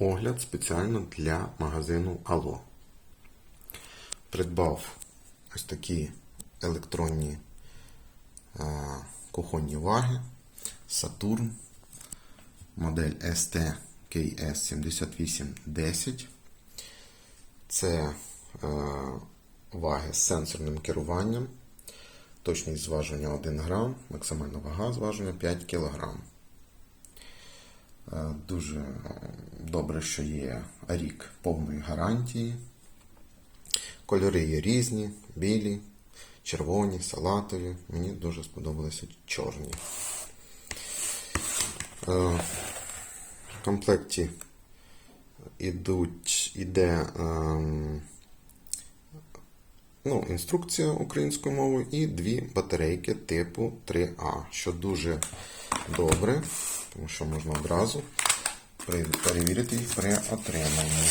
огляд спеціально для магазину Алло. Придбав ось такі електронні а, кухонні ваги Saturn, модель ST KS7810. Це е, ваги з сенсорним керуванням. Точність зважування 1 грам, максимальна вага зважування 5 кг. Дуже добре, що є рік повної гарантії. Кольори є різні, білі, червоні, салатові. Мені дуже сподобалися чорні. Е, В комплекті ідуть, іде ем, ну, інструкція українською мовою і дві батарейки типу 3А, що дуже добре, тому що можна одразу перевірити їх при отриманні.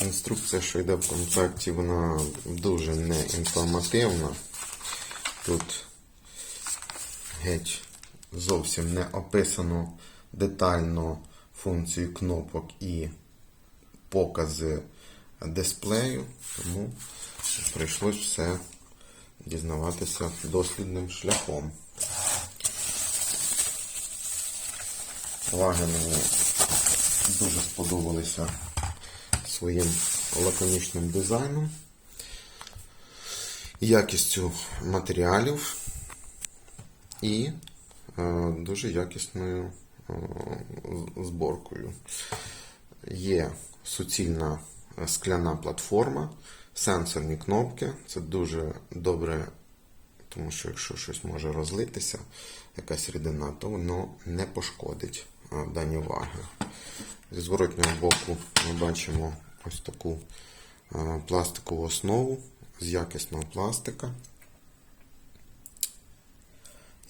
Інструкція, що йде в комплекті, вона дуже неінформативна. Тут геть зовсім не описано детально функції кнопок і покази дисплею, тому прийшлось все дізнаватися дослідним шляхом. Ваги мені дуже сподобалися своїм лаконічним дизайном, якістю матеріалів і е, дуже якісною е, зборкою. Є суцільна скляна платформа, сенсорні кнопки. Це дуже добре, тому що якщо щось може розлитися, якась рідина, то воно не пошкодить дані ваги. Зі зворотнього боку ми бачимо ось таку пластикову основу з якісного пластика.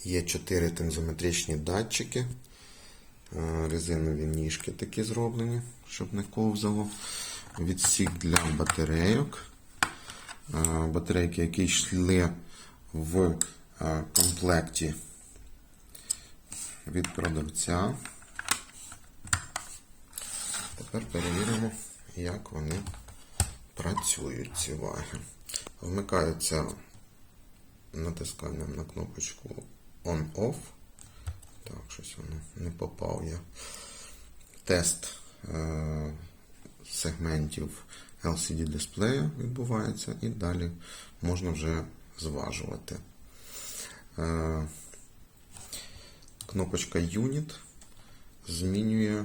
Є чотири тензометричні датчики, резинові ніжки такі зроблені, щоб не ковзало. Відсік для батарейок. Е, Батарейки, які йшли в е, комплекті від продавця. Тепер перевіримо, як вони працюють, ці ваги. Вмикаються натисканням на кнопочку On-Off. Так, щось воно не попав я. Тест е- сегментів LCD дисплею відбувається і далі можна вже зважувати. Е- кнопочка Unit змінює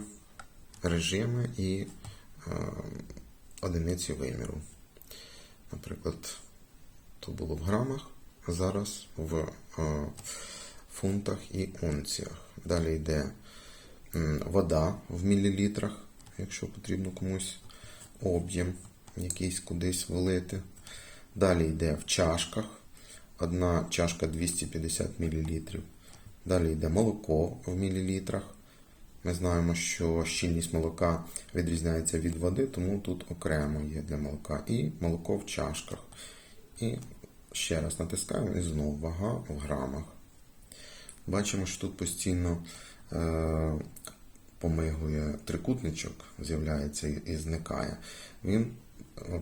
режими і е, одиниці виміру. Наприклад, то було в грамах, а зараз в е, фунтах і унціях. Далі йде вода в мілілітрах, якщо потрібно комусь об'єм якийсь кудись влити. Далі йде в чашках. Одна чашка 250 мл. Далі йде молоко в мілілітрах. Ми знаємо, що щільність молока відрізняється від води, тому тут окремо є для молока. І молоко в чашках. І ще раз натискаємо і знову вага в грамах. Бачимо, що тут постійно е, помигує трикутничок, з'являється і- зникає. Він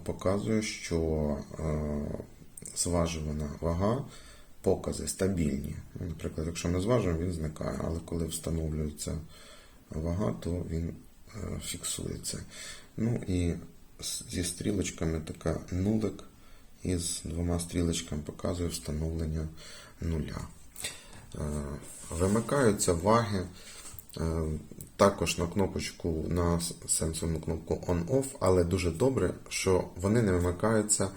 показує, що е, зважувана вага, покази стабільні. Наприклад, якщо ми зважуємо, він зникає, але коли встановлюється вага, то він е, фіксується. Ну і зі стрілочками така нулик із двома стрілочками показує встановлення нуля. Е, Вимикаються ваги також на кнопочку на сенсорну кнопку On-Off, але дуже добре, що вони не вимикаються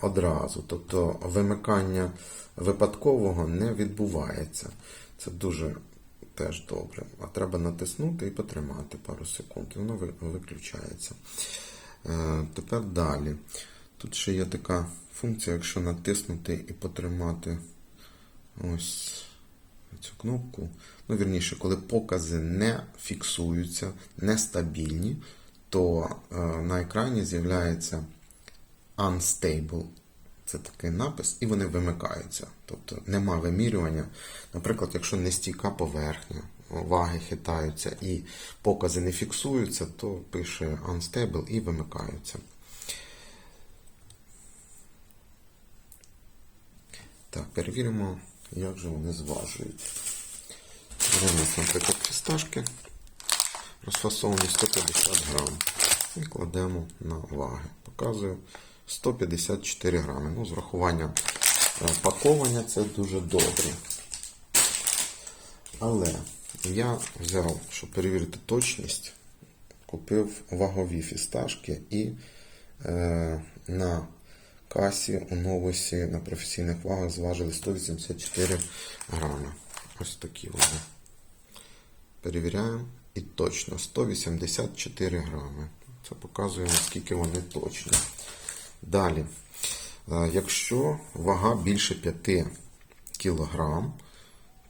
одразу. Тобто вимикання випадкового не відбувається. Це дуже теж добре. А треба натиснути і потримати пару секунд, воно виключається. Е, Тепер далі. Тут ще є така функція, якщо натиснути і потримати ось цю кнопку. Ну, вірніше, коли покази не фіксуються, нестабільні, то е, на екрані з'являється Unstable це такий напис, і вони вимикаються. Тобто нема вимірювання. Наприклад, якщо нестійка поверхня, ваги хитаються і покази не фіксуються, то пише unstable і вимикаються. Так, перевіримо, як же вони зважують. Беремо, наприклад, фісташки, розфасовані 150 грам. І кладемо на ваги. Показую 154 грами. Ну, з врахуванням е, паковання це дуже добре. Але я взяв, щоб перевірити точність, купив вагові фісташки і е, на касі у новосі на професійних вагах зважили 184 грами. Ось такі вони. Перевіряємо і точно 184 грами. Це показує, наскільки вони точні. Далі, е, якщо вага більше 5 кг,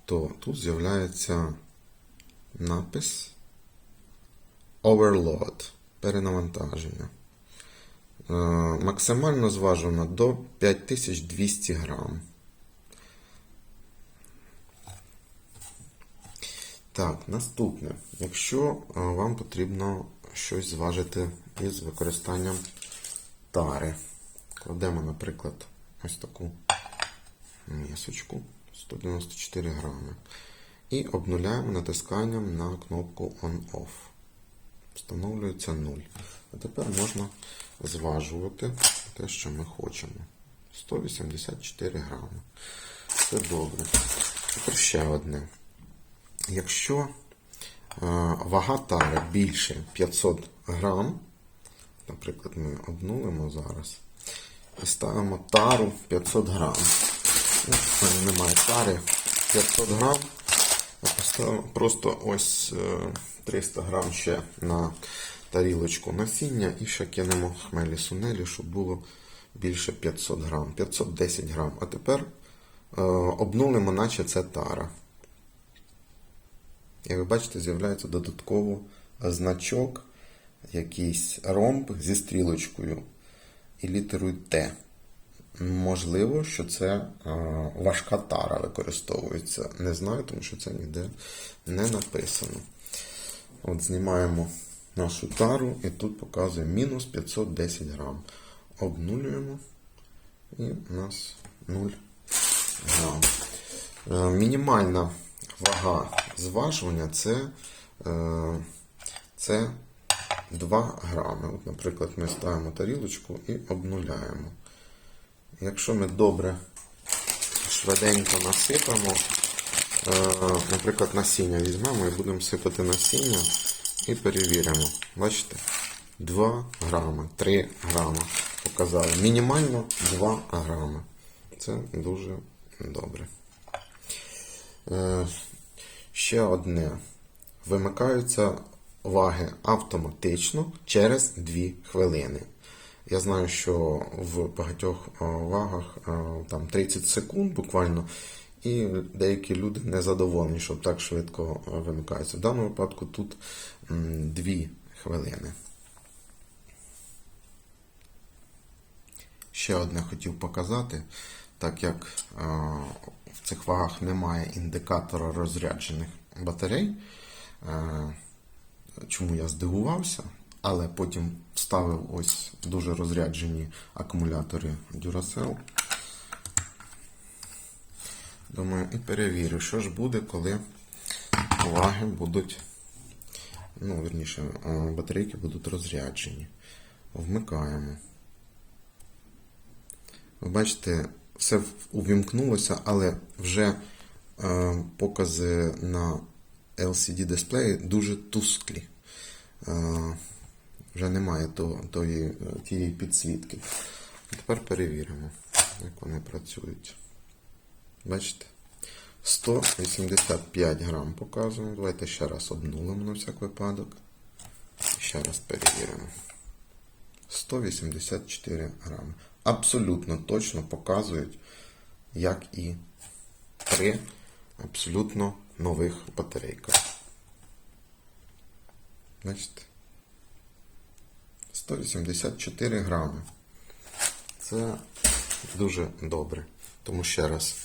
то тут з'являється напис Overload перенавантаження. Е, Максимально зважено до 5200 грам. Так, наступне. Якщо е, вам потрібно щось зважити із використанням тари, кладемо, наприклад, ось таку місочку 194 грами. І обнуляємо натисканням на кнопку On-Off. Встановлюється 0. А тепер можна зважувати те, що ми хочемо. 184 грами. Це добре. Тепер ще одне. Якщо е, вага тари більше 500 грам, наприклад, ми обнулимо зараз і ставимо тару 500 грам. Ну, немає тари 500 грам. Просто ось е, 300 грам ще на тарілочку насіння і ще кинемо хмелі сунелі, щоб було більше 500 грам, 510 грам. А тепер е, обнулимо, наче це тара. Як ви бачите, з'являється додатково значок, якийсь ромб зі стрілочкою і літерою Т. Можливо, що це е, важка тара використовується. Не знаю, тому що це ніде не написано. От знімаємо нашу тару і тут показує мінус 510 грам. Обнулюємо і у нас 0 грам. Е, Мінімальна вага зважування це, е, це 2 грами. От, наприклад, ми ставимо тарілочку і обнуляємо. Якщо ми добре швиденько насипаємо, е, наприклад, насіння візьмемо і будемо сипати насіння і перевіримо. Бачите? 2 грами, 3 грами показали. Мінімально 2 грами. Це дуже добре. Ще одне. Вимикаються ваги автоматично через 2 хвилини. Я знаю, що в багатьох е, вагах е, там 30 секунд буквально, і деякі люди не задоволені, що так швидко е, вимикаються. В даному випадку тут 2 хвилини. Ще одне хотів показати, так як цих вагах немає індикатора розряджених батарей. Е, чому я здивувався, але потім вставив ось дуже розряджені акумулятори Duracell. Думаю, і перевірю, що ж буде, коли ваги будуть, ну, верніше, е, батарейки будуть розряджені. Вмикаємо. Ви бачите, все увімкнулося, але вже е, покази на LCD дисплеї дуже тусклі. Е, вже немає то, тої, е, тієї підсвітки. Тепер перевіримо, як вони працюють. Бачите? 185 грам показуємо. Давайте ще раз обнулимо на всяк випадок. Ще раз перевіримо. 184 грами. Абсолютно точно показують, як і при абсолютно нових батарейках. Бачите? 184 грами. Це дуже добре. Тому ще раз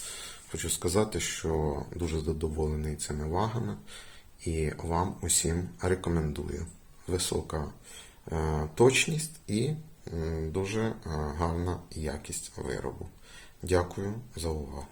хочу сказати, що дуже задоволений цими вагами і вам усім рекомендую. Висока точність і дуже е, гарна якість виробу. Дякую за увагу.